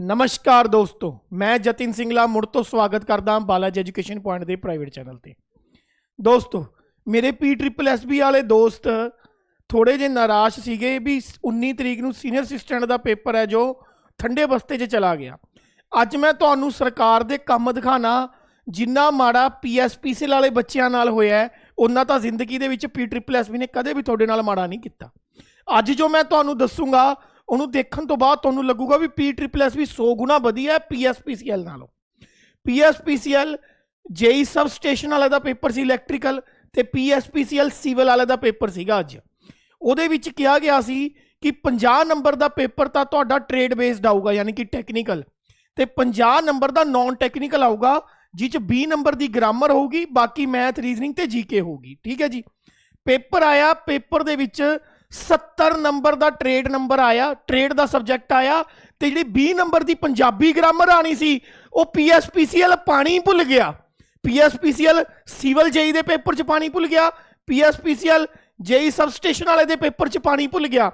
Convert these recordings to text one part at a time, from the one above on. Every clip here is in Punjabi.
ਨਮਸਕਾਰ ਦੋਸਤੋ ਮੈਂ ਜਤਿਨ ਸਿੰਘਲਾ ਮੁੜ ਤੋਂ ਸਵਾਗਤ ਕਰਦਾ ਹਾਂ ਬਾਲਾਜੀ ਐਜੂਕੇਸ਼ਨ ਪੁਆਇੰਟ ਦੇ ਪ੍ਰਾਈਵੇਟ ਚੈਨਲ ਤੇ। ਦੋਸਤੋ ਮੇਰੇ ਪੀ ਟ੍ਰਿਪਲ ਐਸਬੀ ਵਾਲੇ ਦੋਸਤ ਥੋੜੇ ਜਿਹੇ ਨਾਰਾਜ਼ ਸੀਗੇ ਵੀ 19 ਤਰੀਕ ਨੂੰ ਸੀਨੀਅਰ ਅਸਿਸਟੈਂਟ ਦਾ ਪੇਪਰ ਹੈ ਜੋ ਠੰਡੇ ਬਸਤੇ 'ਚ ਚਲਾ ਗਿਆ। ਅੱਜ ਮੈਂ ਤੁਹਾਨੂੰ ਸਰਕਾਰ ਦੇ ਕੰਮ ਦਿਖਾਣਾ ਜਿੰਨਾ ਮਾੜਾ ਪੀਐਸਪੀਸੀ ਵਾਲੇ ਬੱਚਿਆਂ ਨਾਲ ਹੋਇਆ ਹੈ, ਉਹਨਾਂ ਤਾਂ ਜ਼ਿੰਦਗੀ ਦੇ ਵਿੱਚ ਪੀ ਟ੍ਰਿਪਲ ਐਸਬੀ ਨੇ ਕਦੇ ਵੀ ਤੁਹਾਡੇ ਨਾਲ ਮਾੜਾ ਨਹੀਂ ਕੀਤਾ। ਅੱਜ ਜੋ ਮੈਂ ਤੁਹਾਨੂੰ ਦੱਸੂਗਾ ਉਹਨੂੰ ਦੇਖਣ ਤੋਂ ਬਾਅਦ ਤੁਹਾਨੂੰ ਲੱਗੂਗਾ ਵੀ ਪੀ ਟ੍ਰਿਪਲ ਐਸ ਵੀ 100 ਗੁਣਾ ਵਧੀਆ ਹੈ ਪੀਐਸਪੀਸੀਐਲ ਨਾਲੋਂ। ਪੀਐਸਪੀਸੀਐਲ ਜੇਈ ਸਬ ਸਟੇਸ਼ਨ ਵਾਲੇ ਦਾ ਪੇਪਰ ਸੀ ਇਲੈਕਟ੍ਰੀਕਲ ਤੇ ਪੀਐਸਪੀਸੀਐਲ ਸਿਵਲ ਵਾਲੇ ਦਾ ਪੇਪਰ ਸੀਗਾ ਅੱਜ। ਉਹਦੇ ਵਿੱਚ ਕਿਹਾ ਗਿਆ ਸੀ ਕਿ 50 ਨੰਬਰ ਦਾ ਪੇਪਰ ਤਾਂ ਤੁਹਾਡਾ ਟ੍ਰੇਡ ਬੇਸਡ ਆਊਗਾ, ਯਾਨੀ ਕਿ ਟੈਕਨੀਕਲ ਤੇ 50 ਨੰਬਰ ਦਾ ਨਾਨ ਟੈਕਨੀਕਲ ਆਊਗਾ, ਜਿਹ ਚ 20 ਨੰਬਰ ਦੀ ਗ੍ਰਾਮਰ ਹੋਊਗੀ, ਬਾਕੀ ਮੈਥ ਰੀਜ਼ਨਿੰਗ ਤੇ ਜੀਕੇ ਹੋਊਗੀ। ਠੀਕ ਹੈ ਜੀ? ਪੇਪਰ ਆਇਆ, ਪੇਪਰ ਦੇ ਵਿੱਚ 70 ਨੰਬਰ ਦਾ ਟ੍ਰੇਡ ਨੰਬਰ ਆਇਆ ਟ੍ਰੇਡ ਦਾ ਸਬਜੈਕਟ ਆਇਆ ਤੇ ਜਿਹੜੀ 20 ਨੰਬਰ ਦੀ ਪੰਜਾਬੀ ਗ੍ਰਾਮਰ ਆਣੀ ਸੀ, ਉਹ ਪੀਐਸਪੀਸੀਐਲ ਪਾਣੀ ਭੁੱਲ ਗਿਆ। ਪੀਐਸਪੀਸੀਐਲ ਸਿਵਲ ਜੇਈ ਦੇ ਪੇਪਰ 'ਚ ਪਾਣੀ ਭੁੱਲ ਗਿਆ ਪੀਐਸਪੀਸੀਐਲ ਜੇਈ ਸਬ ਸਟੇਸ਼ਨ ਵਾਲੇ ਦੇ ਪੇਪਰ 'ਚ ਪਾਣੀ ਭੁੱਲ ਗਿਆ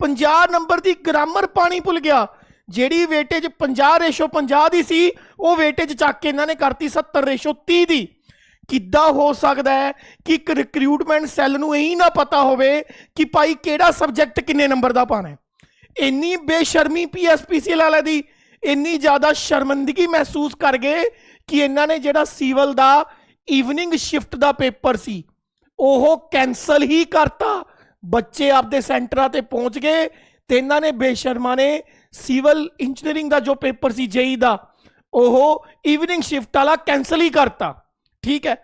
50 ਨੰਬਰ ਦੀ ਗ੍ਰਾਮਰ ਪਾਣੀ ਭੁੱਲ ਗਿਆ, ਜਿਹੜੀ ਵੇਟੇਜ 50 ਰੇਸ਼ੋ 50 ਦੀ ਸੀ, ਉਹ ਵੇਟੇਜ ਚੱਕ ਕੇ ਇਹਨਾਂ ਨੇ ਕਰਤੀ 70 ਰੇਸ਼ੋ 30 ਦੀ। ਕਿੱਦਾਂ ਹੋ ਸਕਦਾ ਹੈ ਕਿ ਇੱਕ ਰਿਕਰੂਟਮੈਂਟ ਸੈੱਲ ਨੂੰ ਇਹੀ ਨਾ ਪਤਾ ਹੋਵੇ ਕਿ ਭਾਈ ਕਿਹੜਾ ਸਬਜੈਕਟ ਕਿੰਨੇ ਨੰਬਰ ਦਾ ਪਾਣਾ ਹੈ। ਇੰਨੀ ਬੇਸ਼ਰਮੀ ਪੀਐਸਪੀਸੀ ਵਾਲਿਆਂ ਦੀ, ਇੰਨੀ ਜ਼ਿਆਦਾ ਸ਼ਰਮਿੰਦਗੀ ਮਹਿਸੂਸ ਕਰ ਗਏ ਕਿ ਇਹਨਾਂ ਨੇ ਜਿਹੜਾ ਸਿਵਲ ਦਾ ਈਵਨਿੰਗ ਸ਼ਿਫਟ ਦਾ ਪੇਪਰ ਸੀ, ਉਹ ਕੈਨਸਲ ਹੀ ਕਰਤਾ। ਬੱਚੇ ਆਪਦੇ ਸੈਂਟਰਾਂ ਤੇ ਪਹੁੰਚ ਗਏ ਤੇ ਇਹਨਾਂ ਨੇ ਬੇਸ਼ਰਮਾ ਨੇ ਸਿਵਲ ਇੰਜੀਨੀਅਰਿੰਗ ਦਾ ਜੋ ਪੇਪਰ ਸੀ, ਜੇਈ ਦਾ, ਉਹ ਈਵਨਿੰਗ ਸ਼ਿਫਟ ਵਾਲਾ ਕੈਨਸਲ ਹੀ ਕਰਤਾ। ਠੀਕ ਹੈ?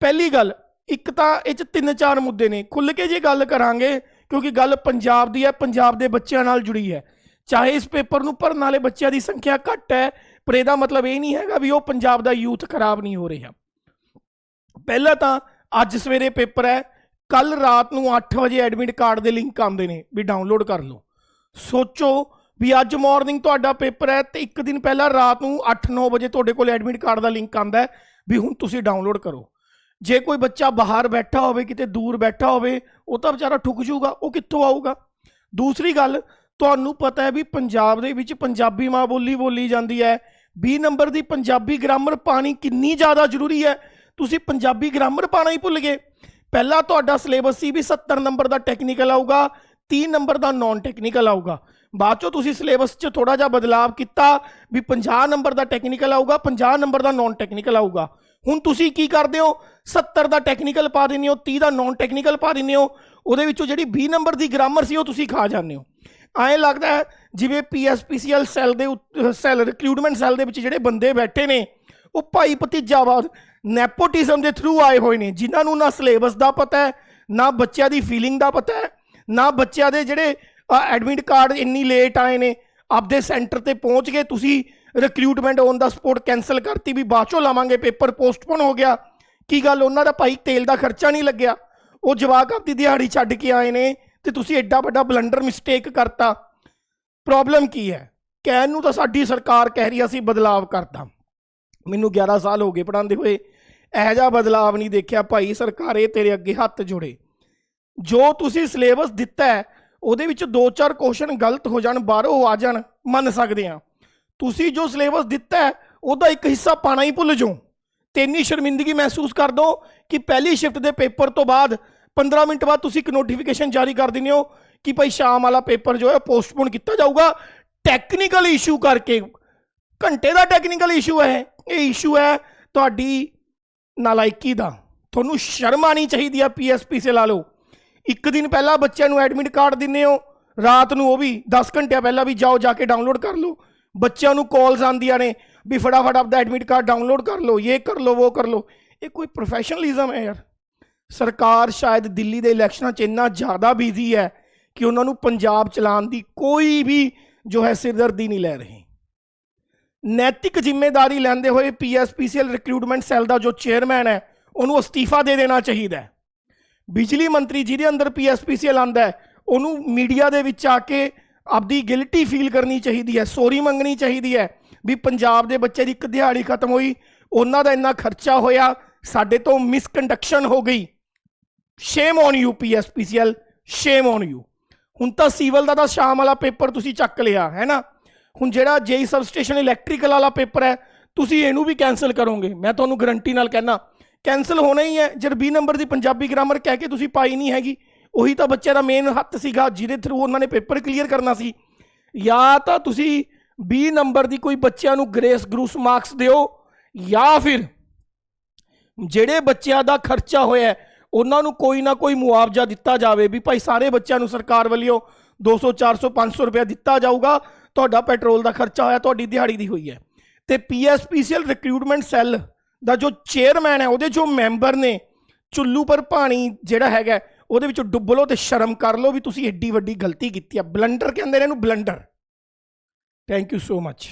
ਪਹਿਲੀ ਗੱਲ, ਇੱਕ ਤਾਂ ਇਹ ਚ ਤਿੰਨ ਚਾਰ ਮੁੱਦੇ ਨੇ। ਖੁੱਲ ਕੇ ਜੇ ਗੱਲ ਕਰਾਂਗੇ, ਕਿਉਂਕਿ ਗੱਲ ਪੰਜਾਬ ਦੀ ਹੈ, ਪੰਜਾਬ ਦੇ ਬੱਚਿਆਂ ਨਾਲ ਜੁੜੀ ਹੈ। ਚਾਹੇ ਇਸ ਪੇਪਰ ਨੂੰ ਭਰਨ ਵਾਲੇ ਬੱਚਿਆਂ ਦੀ ਸੰਖਿਆ ਘੱਟ ਹੈ, ਪਰ ਇਹਦਾ ਮਤਲਬ ਇਹ ਨਹੀਂ ਹੈਗਾ ਵੀ ਉਹ ਪੰਜਾਬ ਦਾ ਯੂਥ ਖਰਾਬ ਨਹੀਂ ਹੋ ਰਿਹਾ। ਪਹਿਲਾਂ ਤਾਂ ਅੱਜ ਸਵੇਰੇ ਪੇਪਰ ਹੈ ਕੱਲ ਰਾਤ ਨੂੰ 8 ਵਜੇ ਐਡਮਿਟ ਕਾਰਡ ਦੇ ਲਿੰਕ ਆਉਂਦੇ ਨੇ ਵੀ ਡਾਊਨਲੋਡ ਕਰ ਲਓ। ਸੋਚੋ ਵੀ ਅੱਜ ਮਾਰਨਿੰਗ ਤੁਹਾਡਾ ਪੇਪਰ ਹੈ ਤੇ ਇੱਕ ਦਿਨ ਪਹਿਲਾਂ ਰਾਤ ਨੂੰ 8-9 ਵਜੇ ਤੁਹਾਡੇ ਕੋਲ ਐਡਮਿਟ ਕਾਰਡ ਦਾ ਲਿੰਕ ਆਂਦਾ ਹੈ ਵੀ ਹੁਣ ਤੁਸੀਂ ਡਾਊਨਲੋਡ ਕਰੋ। ਜੇ ਕੋਈ ਬੱਚਾ ਬਾਹਰ ਬੈਠਾ ਹੋਵੇ, ਕਿਤੇ ਦੂਰ ਬੈਠਾ ਹੋਵੇ, ਉਹ ਤਾਂ ਵਿਚਾਰਾ ਠੁੱਕ ਜਾਊਗਾ, ਉਹ ਕਿੱਥੋਂ ਆਊਗਾ? ਦੂਸਰੀ ਗੱਲ, ਤੁਹਾਨੂੰ ਪਤਾ ਹੈ ਵੀ ਪੰਜਾਬ ਦੇ ਵਿੱਚ ਪੰਜਾਬੀ ਮਾਂ ਬੋਲੀ ਬੋਲੀ ਜਾਂਦੀ ਹੈ। 20 ਨੰਬਰ ਦੀ ਪੰਜਾਬੀ ਗ੍ਰਾਮਰ ਪਾਣੀ ਕਿੰਨੀ ਜ਼ਿਆਦਾ ਜ਼ਰੂਰੀ ਹੈ? ਤੁਸੀਂ ਪੰਜਾਬੀ ਗ੍ਰਾਮਰ ਪਾਣਾ ਹੀ ਭੁੱਲ ਗਏ। ਪਹਿਲਾਂ ਤੁਹਾਡਾ ਸਿਲੇਬਸ ਸੀ ਵੀ 70 ਨੰਬਰ ਦਾ ਟੈਕਨੀਕਲ ਆਊਗਾ 30 ਨੰਬਰ ਦਾ ਨਾਨ ਟੈਕਨੀਕਲ ਆਊਗਾ। ਬਾਅਦ ਚੋਂ ਤੁਸੀਂ ਸਿਲੇਬਸ 'ਚ ਥੋੜਾ ਜਿਹਾ ਬਦਲਾਅ ਕੀਤਾ ਵੀ 50 ਨੰਬਰ ਦਾ ਟੈਕਨੀਕਲ ਆਊਗਾ 50 ਨੰਬਰ ਦਾ ਨਾਨ ਟੈਕਨੀਕਲ ਆਊਗਾ। ਹੁਣ ਤੁਸੀਂ ਕੀ ਕਰਦੇ ਹੋ? 70 ਦਾ ਟੈਕਨੀਕਲ ਪਾ ਦਿੰਦੇ ਹੋ 30 ਦਾ ਨਾਨ ਟੈਕਨੀਕਲ ਪਾ ਦਿੰਦੇ ਹੋ, ਉਹਦੇ ਵਿੱਚੋਂ ਜਿਹੜੀ 20 ਨੰਬਰ ਦੀ ਗ੍ਰਾਮਰ ਸੀ ਉਹ ਤੁਸੀਂ ਖਾ ਜਾਂਦੇ ਹੋ। ਐਂ ਲੱਗਦਾ ਹੈ ਜਿਵੇਂ ਪੀਐਸਪੀਸੀਐਲ ਸੈੱਲ ਦੇ ਸੈੱਲ ਰਿਕਰੂਟਮੈਂਟ ਸੈੱਲ ਦੇ ਵਿੱਚ ਜਿਹੜੇ ਬੰਦੇ ਬੈਠੇ ਨੇ, ਉਹ ਭਾਈ ਭਤੀਜਾਵਾਦ ਨੈਪੋਟਿਜ਼ਮ ਦੇ ਥਰੂ ਆਏ ਹੋਏ ਨੇ, ਜਿਨ੍ਹਾਂ ਨੂੰ ਨਾ ਸਿਲੇਬਸ ਦਾ ਪਤਾ ਹੈ, ਨਾ ਬੱਚਿਆਂ ਦੀ ਫੀਲਿੰਗ ਦਾ ਪਤਾ ਹੈ, ਨਾ ਬੱਚਿਆਂ ਦੇ ਜਿਹੜੇ ਐਡਮਿਟ ਕਾਰਡ ਇੰਨੀ ਲੇਟ ਆਏ ਨੇ, ਆਪਦੇ ਸੈਂਟਰ ਤੇ ਪਹੁੰਚ ਗਏ, ਤੁਸੀਂ ਰਿਕਰੂਟਮੈਂਟ ਔਨ ਦਾ ਸਪੋਰਟ ਕੈਨਸਲ ਕਰਤੀ ਵੀ ਬਾਅਦ ਚੋਂ ਲਾਵਾਂਗੇ ਪੇਪਰ ਪੋਸਟਪੋਨ ਹੋ ਗਿਆ। ਕੀ ਗੱਲ, ਉਹਨਾਂ ਦਾ ਭਾਈ ਤੇਲ ਦਾ ਖਰਚਾ ਨਹੀਂ ਲੱਗਿਆ? ਉਹ ਜਵਾਕ ਆਪਦੀ ਦਿਹਾੜੀ ਛੱਡ ਕੇ ਆਏ ਨੇ ਤੇ ਤੁਸੀਂ ਐਡਾ ਵੱਡਾ ਬਲੰਡਰ ਮਿਸਟੇਕ ਕਰਤਾ। ਪ੍ਰੋਬਲਮ ਕੀ ਹੈ? ਕਹਿਣ ਨੂੰ ਤਾਂ ਸਾਡੀ ਸਰਕਾਰ ਕਹਿ ਰਹੀ ਅਸੀਂ ਬਦਲਾਵ ਕਰਦਾ। ਮੈਨੂੰ 11 ਸਾਲ ਹੋ ਗਏ ਪੜਾਉਂਦੇ ਹੋਏ, ਇਹੋ ਜਿਹਾ ਬਦਲਾਵ ਨਹੀਂ ਦੇਖਿਆ। ਭਾਈ ਸਰਕਾਰੇ ਤੇਰੇ ਅੱਗੇ ਹੱਥ ਜੋੜੇ। ਜੋ ਤੁਸੀਂ ਸਿਲੇਬਸ ਦਿੱਤਾ ਹੈ ਉਹਦੇ ਵਿੱਚ ਦੋ ਚਾਰ ਕੁਐਸਚਨ ਗਲਤ ਹੋ ਜਾਣ, ਬਾਹਰੋਂ ਆ ਜਾਣ, ਮੰਨ ਸਕਦੇ ਆ ਤੁਸੀਂ ਜੋ ਸਿਲੇਬਸ ਦਿੱਤਾ ਹੈ, ਉਹਦਾ ਇੱਕ ਹਿੱਸਾ ਪਾਣਾ ਹੀ ਭੁੱਲ ਜਾਓ। ਤੇ ਇੰਨੀ ਸ਼ਰਮਿੰਦਗੀ ਮਹਿਸੂਸ ਕਰ ਦੋ ਕਿ ਪਹਿਲੀ ਸ਼ਿਫਟ ਦੇ ਪੇਪਰ ਤੋਂ ਬਾਅਦ 15 ਮਿੰਟ ਬਾਅਦ ਤੁਸੀਂ ਇੱਕ ਨੋਟੀਫਿਕੇਸ਼ਨ ਜਾਰੀ ਕਰ ਦਿੰਦੇ ਹੋ ਕਿ ਭਾਈ ਸ਼ਾਮ ਵਾਲਾ ਪੇਪਰ ਜੋ ਹੈ ਪੋਸਟਪੋਨ ਕੀਤਾ ਜਾਊਗਾ। ਟੈਕਨੀਕਲ ਇਸ਼ੂ ਕਰਕੇ, ਘੰਟੇ ਦਾ ਟੈਕਨੀਕਲ ਇਸ਼ੂ ਹੈ। ਇਹ ਇਸ਼ੂ ਹੈ ਤੁਹਾਡੀ ਨਾਲਾਇਕੀ ਦਾ। ਤੁਹਾਨੂੰ ਸ਼ਰਮ ਆਣੀ ਚਾਹੀਦੀ ਆ ਪੀਐਸਪੀ ਸੇ ਲਾ ਲਓ। ਇੱਕ ਦਿਨ ਪਹਿਲਾਂ ਬੱਚਿਆਂ ਨੂੰ ਐਡਮਿਟ ਕਾਰਡ ਦਿੰਨੇ ਹੋ। ਰਾਤ ਨੂੰ ਉਹ ਵੀ 10 ਘੰਟਿਆਂ ਪਹਿਲਾਂ ਵੀ ਜਾਓ, ਜਾ ਕੇ ਡਾਊਨਲੋਡ ਕਰ ਲਓ। ਬੱਚਿਆਂ ਨੂੰ ਕਾਲਸ ਆਉਂਦੀਆਂ ਨੇ ਵੀ ਫਟਾਫਟ ਆਪਦਾ ਐਡਮਿਟ ਕਾਰਡ ਡਾਊਨਲੋਡ ਕਰ ਲਓ, ਇਹ ਕਰ ਲਓ, ਉਹ ਕਰ ਲਓ। ਇਹ ਕੋਈ ਪ੍ਰੋਫੈਸ਼ਨਲਿਜ਼ਮ ਹੈ ਯਾਰ। ਸਰਕਾਰ ਸ਼ਾਇਦ ਦਿੱਲੀ ਦੇ ਇਲੈਕਸ਼ਨਾਂ 'ਚ ਇੰਨਾ ਜ਼ਿਆਦਾ ਬਿਜ਼ੀ ਹੈ ਕਿ ਉਹਨਾਂ ਨੂੰ ਪੰਜਾਬ ਚਲਾਉਣ ਦੀ ਕੋਈ ਵੀ ਜੋ ਹੈ ਸਿਰਦਰਦੀ ਨਹੀਂ ਲੈ ਰਹੀ। ਨੈਤਿਕ ਜ਼ਿੰਮੇਵਾਰੀ ਲੈਂਦੇ ਹੋਏ ਪੀਐਸਪੀਸੀਐਲ ਰਿਕਰੂਟਮੈਂਟ ਸੈੱਲ ਦਾ ਜੋ ਚੇਅਰਮੈਨ ਹੈ, ਉਹਨੂੰ ਅਸਤੀਫਾ ਦੇ ਦੇਣਾ ਚਾਹੀਦਾ ਹੈ। ਬਿਜਲੀ ਮੰਤਰੀ ਜਿਹਦੇ ਅੰਦਰ ਪੀਐਸਪੀਸੀਐਲ ਆਂਦਾ ਹੈ, ਉਹਨੂੰ ਮੀਡੀਆ ਦੇ ਵਿੱਚ ਆ ਕੇ ਆਪਦੀ ਗਿਲਟੀ ਫੀਲ ਕਰਨੀ ਚਾਹੀਦੀ ਹੈ, ਸੋਰੀ ਮੰਗਣੀ ਚਾਹੀਦੀ ਹੈ ਵੀ ਪੰਜਾਬ ਦੇ ਬੱਚੇ ਦੀ ਇੱਕ ਦਿਹਾੜੀ ਖਤਮ ਹੋਈ, ਉਹਨਾਂ ਦਾ ਇੰਨਾ ਖਰਚਾ ਹੋਇਆ, ਸਾਡੇ ਤੋਂ ਮਿਸਕੰਡਕਸ਼ਨ ਹੋ ਗਈ। Shame on you PSPCL shame on you ਹੁਣ ਤਾਂ ਸੀਵਲ ਦਾ ਤਾਂ ਸ਼ਾਮ ਵਾਲਾ ਪੇਪਰ ਤੁਸੀਂ ਚੱਕ ਲਿਆ, ਹੈ ਨਾ? ਹੁਣ ਜਿਹੜਾ ਜੇਈ ਸਬ ਸਟੇਸ਼ਨ ਇਲੈਕਟ੍ਰੀਕਲ ਵਾਲਾ ਪੇਪਰ ਹੈ, ਤੁਸੀਂ ਇਹਨੂੰ ਵੀ ਕੈਨਸਲ ਕਰੋਗੇ। ਮੈਂ ਤੁਹਾਨੂੰ ਗਰੰਟੀ ਨਾਲ ਕਹਿਣਾ ਕੈਨਸਲ ਹੋਣਾ ਹੀ ਹੈ। ਜਦ 20 ਨੰਬਰ ਦੀ ਪੰਜਾਬੀ ਗ੍ਰਾਮਰ ਕਹਿ ਕੇ ਤੁਸੀਂ ਪਾਈ ਨਹੀਂ ਹੈਗੀ। ਉਹੀ ਤਾਂ ਬੱਚਿਆਂ ਦਾ ਮੇਨ ਹੱਥ ਸੀਗਾ, ਜਿਹਦੇ ਥਰੂ ਉਹਨਾਂ ਨੇ ਪੇਪਰ ਕਲੀਅਰ ਕਰਨਾ ਸੀ। ਜਾਂ ਤਾਂ ਤੁਸੀਂ 20 ਨੰਬਰ ਦੀ ਕੋਈ ਬੱਚਿਆਂ ਨੂੰ ਗ੍ਰੇਸ ਗਰੂਸ ਮਾਰਕਸ ਦਿਓ, ਜਾਂ ਫਿਰ ਜਿਹੜੇ ਬੱਚਿਆਂ ਦਾ ਖਰਚਾ ਹੋਇਆ, ਉਹਨਾਂ ਨੂੰ ਕੋਈ ਨਾ ਕੋਈ ਮੁਆਵਜ਼ਾ ਦਿੱਤਾ ਜਾਵੇ ਵੀ ਭਾਈ ਸਾਰੇ ਬੱਚਿਆਂ ਨੂੰ ਸਰਕਾਰ ਵੱਲੋਂ 200 400 500 ਰੁਪਏ ਦਿੱਤਾ ਜਾਊਗਾ। ਤੁਹਾਡਾ ਪੈਟਰੋਲ ਦਾ ਖਰਚਾ ਹੋਇਆ, ਤੁਹਾਡੀ ਦਿਹਾੜੀ ਦੀ ਹੋਈ ਹੈ। ਤੇ ਪੀਐਸਪੀਸੀਐਲ ਰਿਕਰੂਟਮੈਂਟ ਸੈੱਲ ਦਾ ਜੋ ਚੇਅਰਮੈਨ ਹੈ, ਉਹਦੇ ਜੋ ਮੈਂਬਰ ਨੇ ਚੁੱਲੂ ਪਰ ਪਾਣੀ ਜਿਹੜਾ ਹੈਗਾ, ਉਹਦੇ ਵਿੱਚ ਡੁੱਬ ਲਓ ਤੇ ਸ਼ਰਮ ਕਰ ਲਓ ਵੀ ਤੁਸੀਂ ਐਡੀ ਵੱਡੀ ਗਲਤੀ ਕੀਤੀ ਆ। ਬਲੰਡਰ ਕਹਿੰਦੇ ਨੇ ਇਹਨੂੰ blunder thank you so much